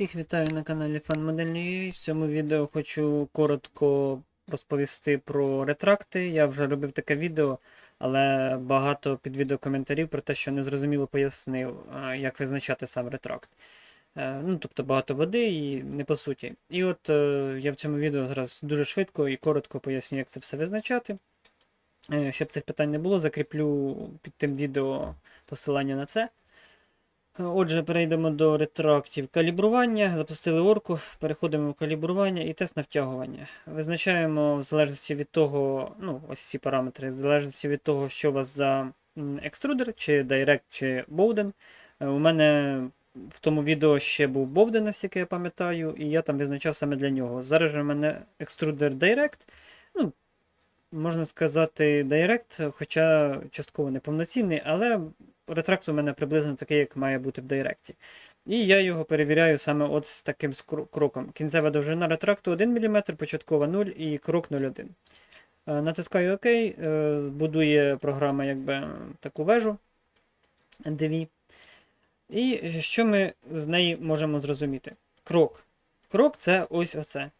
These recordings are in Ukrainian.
Всіх вітаю на каналі FanModel.ua. В цьому відео хочу коротко розповісти про ретракти. Я вже робив таке відео, але багато під відео коментарів про те, що незрозуміло пояснив, як визначати сам ретракт. Е, Ну, тобто багато води і не по суті. І от е, я в цьому відео зараз дуже швидко і коротко поясню, як це все визначати. Е, Щоб цих питань не було, закріплю під тим відео посилання на це. Отже, перейдемо до ретрактів калібрування. Запустили орку, переходимо в калібрування і тест на втягування. Визначаємо в залежності від того, ну, ось ці параметри, в залежності від того, що у вас за екструдер, чи Direct, чи Bowden. Е, У мене в тому відео ще був Bowden, наскільки я пам'ятаю, і я там визначав саме для нього. Зараз же в мене екструдер Direct. Ну, можна сказати, Direct, хоча частково неповноцінний, але ретракт у мене приблизно такий, як має бути в Директі. І я його перевіряю саме от з таким кроком. Кінцева довжина ретракту 1 мм, початкова 0 і крок 0,1. Е, Натискаю ОК, е, будує програма якби таку вежу DV. І що ми з неї можемо зрозуміти? Крок. Крок це ось оце.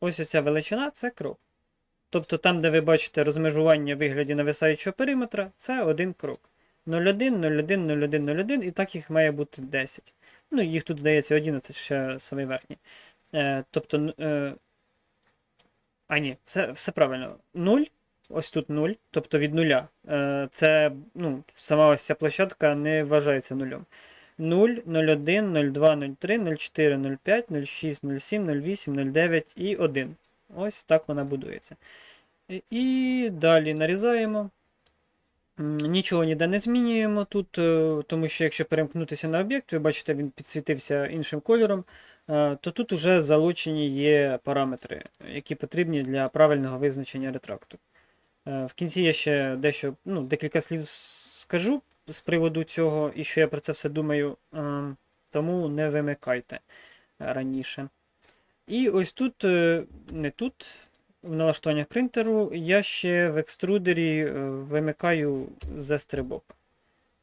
Ось оця величина це крок. Тобто там, де ви бачите розмежування в вигляді нависаючого периметра, це один крок. 0,1, 0,1, 0,1, 0,1, і так їх має бути 10. Ну, їх тут здається 11, ще самий верхній. Е, тобто, е, а ні, все, все правильно. 0, ось тут 0, тобто від нуля. Е, це, ну, сама ось ця площадка не вважається нулем. 0, 01, 02, 03, 04, 05, 06, 07, 08, 09 і 1. Ось так вона будується. І далі нарізаємо. Нічого ніде не змінюємо тут, е, тому що якщо перемкнутися на об'єкт, ви бачите, він підсвітився іншим кольором, е, то тут вже залучені є параметри, які потрібні для правильного визначення ретракту. Е, В кінці я ще дещо, ну, декілька слів скажу з приводу цього, і що я про це все думаю, е, тому не вимикайте раніше. І ось тут, не тут, в налаштуваннях принтеру, я ще в екструдері е, вимикаю Z-стрибок.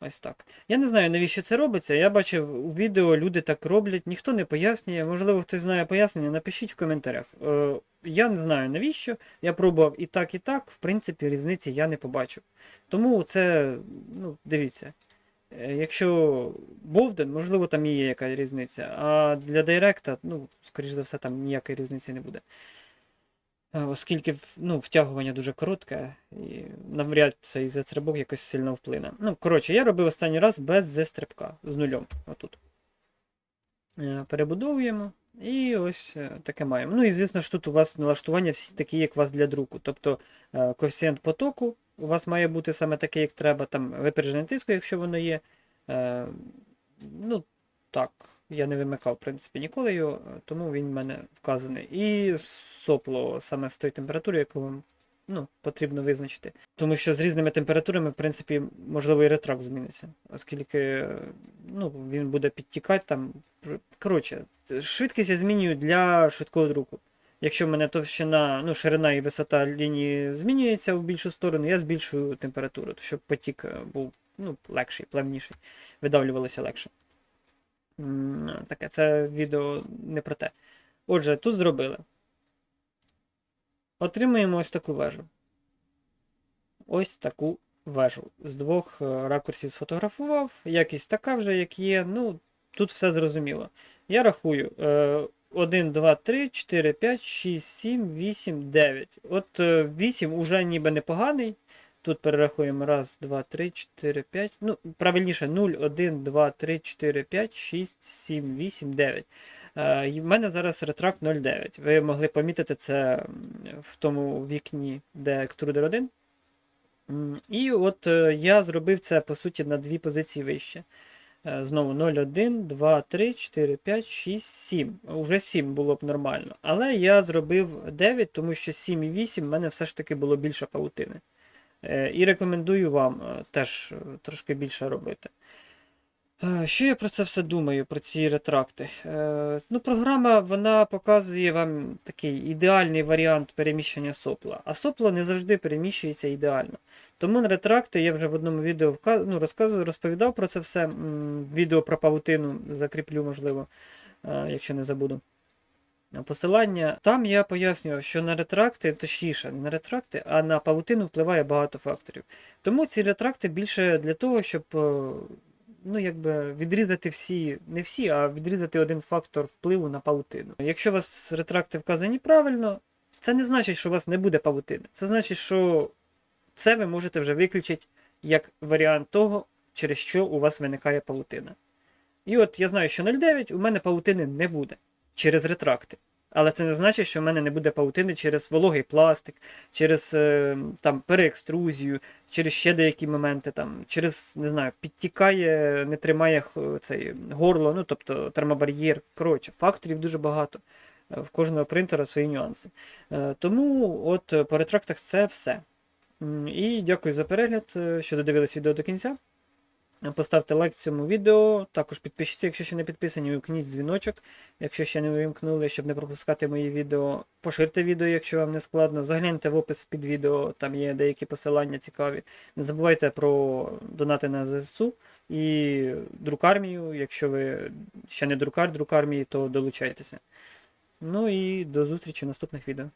Ось так. Я не знаю, навіщо це робиться. Я бачив у відео, люди так роблять, ніхто не пояснює. Можливо, хтось знає пояснення, напишіть в коментарях. Е, я не знаю навіщо. Я пробував і так, і так. В принципі, різниці я не побачив. Тому це, ну, дивіться. Е, Якщо Бовден, можливо, там є якась різниця. А для Директа, ну, скоріш за все, там ніякої різниці не буде. Е, Оскільки ну, втягування дуже коротке, і навряд цей Z-стрибок якось сильно вплине. Ну, коротше, я робив останній раз без Z-стрибка з нульом. Отут. Е, Перебудовуємо. І ось е, таке маємо. Ну і звісно ж тут у вас налаштування всі такі, як у вас для друку. Тобто коефіцієнт потоку у вас має бути саме такий, як треба, там випереджене тиску, якщо воно є. Ну, так, я не вимикав, в принципі, ніколи його, е, тому він в мене вказаний. І сопло саме з тої температури, яку вам ну, потрібно визначити. Тому що з різними температурами, в принципі, можливо, і ретракт зміниться, оскільки е, ну, він буде підтікати там. Коротше, швидкість я змінюю для швидкого друку. Якщо в мене товщина, ну, ширина і висота лінії змінюється в більшу сторону, я збільшую температуру, щоб потік е, був ну, легший, плавніший, видавлювалося легше. Таке, це відео не про те. Отже, тут зробили. Отримуємо ось таку вежу. Ось таку вежу. З двох е, ракурсів сфотографував. Якість така вже, як є. Ну, тут все зрозуміло. Я рахую. е, 1, 2, 3, 4, 5, 6, 7, 8, 9. От е, 8 уже ніби непоганий. Тут перерахуємо 1, 2, 3, 4, 5. Ну, правильніше 0, 1, 2, 3, 4, 5, 6, 7, 8, 9. Е, в мене зараз ретракт 0,9. Ви могли помітити це в тому вікні, де екструдер 1. І от е, я зробив це по суті на дві позиції вище. Е, Знову 0, 1, 2, 3, 4, 5, 6, 7. Уже 7 було б нормально. Але я зробив 9, тому що 7 і 8 в мене все ж таки було більше павутини. Е, І рекомендую вам е, теж е, трошки більше робити. Що я про це все думаю, про ці ретракти? Ну, програма вона показує вам такий ідеальний варіант переміщення сопла, а сопло не завжди переміщується ідеально. Тому на ретракти я вже в одному відео ну, розказував, розповідав про це все. Відео про павутину закріплю, можливо. якщо не забуду. Посилання. Там я пояснював, що на ретракти, точніше, не на ретракти, а на павутину впливає багато факторів. Тому ці ретракти більше для того, щоб е, ну, якби відрізати всі, не всі, а відрізати один фактор впливу на павутину. Якщо у вас ретракти вказані правильно, це не значить, що у вас не буде павутини. Це значить, що це ви можете вже виключити як варіант того, через що у вас виникає павутина. І от я знаю, що 0,9 у мене павутини не буде через ретракти. Але це не значить, що в мене не буде павутини через вологий пластик, через е, там, переекструзію, через ще деякі моменти, там, через, не знаю, підтікає, не тримає цей горло, ну тобто термобар'єр. Коротше, факторів дуже багато. Е, В кожного принтера свої нюанси. Е, Тому от по ретрактах це все. І дякую за перегляд, що додивились відео до кінця. Поставте лайк цьому відео, також підпишіться, якщо ще не підписані, увімкніть дзвіночок, якщо ще не увімкнули, щоб не пропускати мої відео. Поширте відео, якщо вам не складно. Загляньте в опис під відео, там є деякі посилання цікаві. Не забувайте про донати на ЗСУ і друкармію. Якщо ви ще не друкар друкармії, то долучайтеся. Ну і до зустрічі в наступних відео.